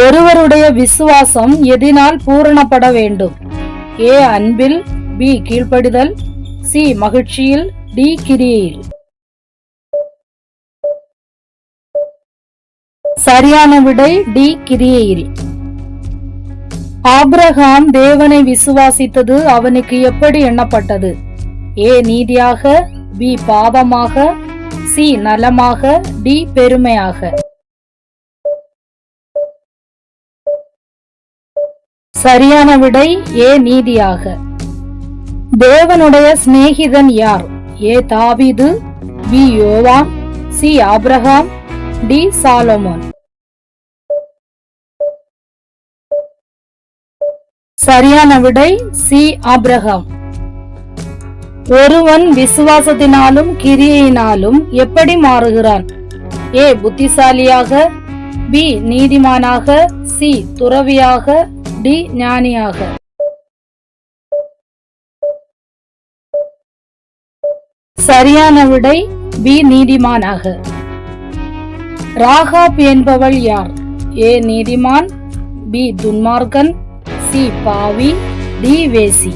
ஒருவருடைய விசுவாசம் எதினால் பூரணப்பட வேண்டும். ஏ அன்பில் பி கீழ்ப்படிதல் சி மகிழ்ச்சியில் டி கிரியையில். சரியான விடை டி கிரியையில். ஆப்ரஹாம் தேவனை விசுவாசித்தது அவனுக்கு எப்படி எண்ணப்பட்டது? ஏ நீதியாக பி பாவமாக சி நலமாக டி பெருமையாக. சரியான விடை ஏ நீதியாக. தேவனுடைய சிநேகிதன் யார்? ஏ தாவிது பி யோவான் சி ஆப்ரஹாம் டி சாலோமோன். சரியான விடை சி ஆப்ரஹாம் ஒருவன் விசுவாசத்தினாலும் கிரியையினாலும் எப்படி மாறுகிறான்? ஏ புத்திசாலியாக பி நீதிமானாக சி துறவியாக டி ஞானியாக. சரியான விடை பி நீதிமானாக. ராகாப் என்பவள் யார்? ஏ நீதிமான் பி துன்மார்க்கன் சி பாவி டி வேசி.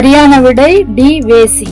சரியான விடை டி வேசி.